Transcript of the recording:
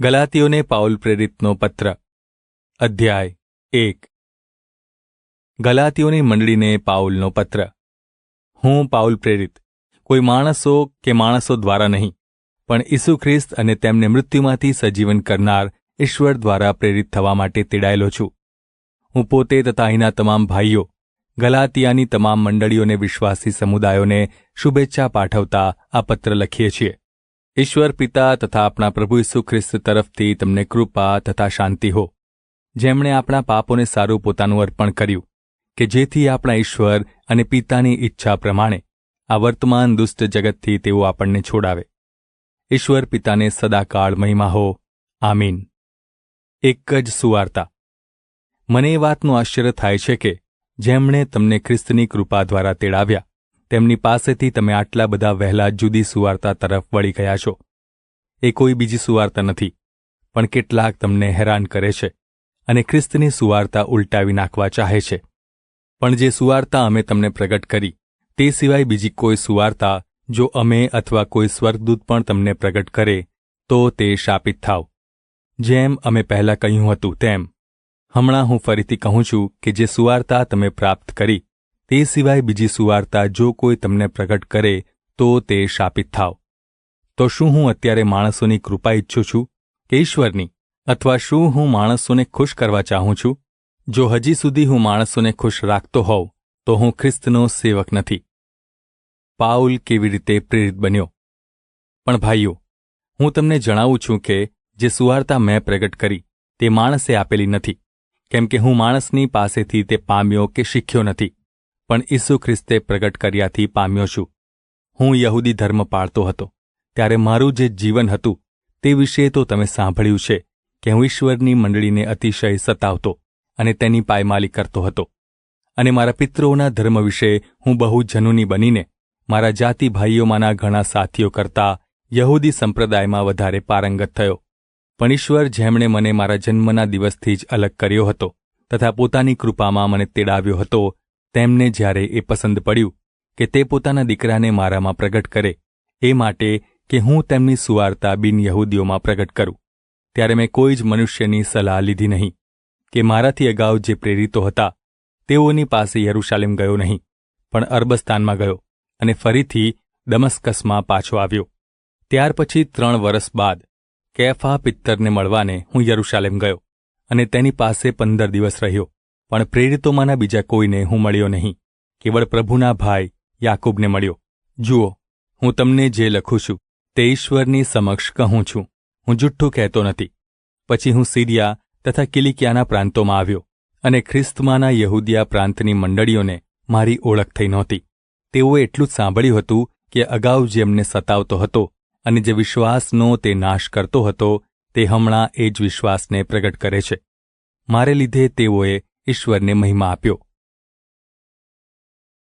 ગલાતીઓને Paul પ્રેરિતનો પત્ર અધ્યાય એક ગલાતીઓની મંડળીને પાઉલનો પત્ર હું પાઉલ પ્રેરિત કોઈ માણસો કે માણસો દ્વારા નહીં પણ ઈસુ ખ્રિસ્ત અને તેમને મૃત્યુમાંથી સજીવન કરનાર ઈશ્વર દ્વારા પ્રેરિત થવા માટે તેડાયેલો છું હું પોતે તથા અહીંના તમામ ભાઈઓ ગલાતિયાની તમામ મંડળીઓને વિશ્વાસી સમુદાયોને શુભેચ્છા પાઠવતા આ પત્ર લખીએ છીએ ઈશ્વર પિતા તથા આપણા પ્રભુ ઈસુ ખ્રિસ્ત તરફથી તમને કૃપા તથા શાંતિ હો. જેમણે આપણા પાપોને સારું પોતાનું અર્પણ કર્યું, કે જેથી આપણા ઈશ્વર અને પિતાની ઈચ્છા પ્રમાણે આ વર્તમાન દુષ્ટ જગતથી તેઓ આપણને છોડાવે. ઈશ્વર પિતાને સદાકાળ મહિમા હો. આમીન. એક જ સુવાર્તા. મને એ વાતનું આશ્ચર્ય થાય છે કે જેમણે તમને ખ્રિસ્તની કૃપા દ્વારા તેડાવ્યા તેમની પાસેથી તમે આટલા બધા વહેલા જુદી સુવાર્તા તરફ વળી ગયા છો. એ કોઈ બીજી સુવાર્તા નથી, પણ કેટલાક તમને હેરાન કરે છે અને ખ્રિસ્તની સુવાર્તા ઉલટાવી નાખવા ચાહે છે. પણ જે સુવાર્તા અમે તમને પ્રગટ કરી, તે સિવાય બીજી કોઈ સુવાર્તા જો અમે અથવા કોઈ સ્વર્ગદૂત પણ તમને પ્રગટ કરે, તો તે શાપિત થાવ. જેમ અમે પહેલાં કહ્યું હતું તેમ, હમણાં હું ફરીથી કહું છું કે જે સુવાર્તા તમે પ્રાપ્ત કરી તે સિવાય બીજી સુવાર્તા જો કોઈ તમને પ્રગટ કરે, તો તે શાપિત થાવ. તો શું હું અત્યારે માણસોની કૃપા ઈચ્છું છું? કે ઈશ્વરની? અથવા શું હું માણસોને ખુશ કરવા ચાહું છું? જો હજી સુધી હું માણસોને ખુશ રાખતો હોઉં, તો હું ખ્રિસ્તનો સેવક નથી. પાઉલ કેવી રીતે પ્રેરિત બન્યો? પણ ભાઈઓ, હું તમને જણાવું છું કે, જે સુવાર્તા મેં પ્રગટ કરી, તે માણસે આપેલી નથી. કેમ કે હું માણસની પાસેથી તે પામ્યો કે શીખ્યો નથી. પણ ઈસુ ખ્રિસ્તે પ્રગટ કર્યાથી પામ્યો છું. હું યહૂદી ધર્મ પાળતો હતો. ત્યારે મારું જે જીવન હતું, તે વિશે તો તમે સાંભળ્યું છે કે હું ઈશ્વરની મંડળીને અતિશય સતાવતો અને તેની પાયમાલી કરતો હતો. અને મારા પિતૃઓના ધર્મ વિશે હું બહુ જનુની બનીને, મારા જાતિ ભાઈઓમાંના ઘણા સાથીઓ કરતા યહૂદી સંપ્રદાયમાં વધારે પારંગત થયો. પણ ઈશ્વર જેમણે મને મારા જન્મના દિવસથી જ અલગ કર્યો હતો તથા પોતાની કૃપામાં મને તેડાવ્યો હતો તેમને જ્યારે એ પસંદ પડ્યું કે તે પોતાના દીકરાને મારામાં પ્રગટ કરે, એ માટે કે હું તેમની સુવાર્તા બિન યહૂદીઓમાં પ્રગટ કરું, ત્યારે મેં કોઈ જ મનુષ્યની સલાહ લીધી નહીં કે મારાથી અગાઉ જે પ્રેરિતો હતા, તેઓની પાસે યરૂશાલેમ ગયો નહીં, પણ અરબસ્તાનમાં ગયો અને ફરીથી દમસ્કસમાં પાછો આવ્યો. ત્યાર પછી ત્રણ વર્ષ બાદ કેફા પિત્તરને મળવાને હું યરૂશાલેમ ગયો અને તેની પાસે પંદર દિવસ રહ્યો. પણ પ્રેરિતોમાંના બીજા કોઈને હું મળ્યો નહીં. કેવળ પ્રભુના ભાઈ યાકૂબને મળ્યો. જુઓ, હું તમને જે લખું છું, તે ઈશ્વરની સમક્ષ કહું છું. હું જુઠ્ઠું કહેતો નથી. પછી હું સીરિયા તથા કિલિકિયાના પ્રાંતોમાં આવ્યો અને ખ્રિસ્તમાંના યહૂદિયા પ્રાંતની મંડળીઓને મારી ઓળખ થઈ નહોતી. તેઓએ એટલું જ સાંભળ્યું હતું કે અગાઉ જેમને સતાવતો હતો અને જે વિશ્વાસનો તે નાશ કરતો હતો, તે હમણાં એ જ વિશ્વાસને પ્રગટ કરે છે. મારે લીધે તેઓએ ઈશ્વરને મહિમા આપ્યો.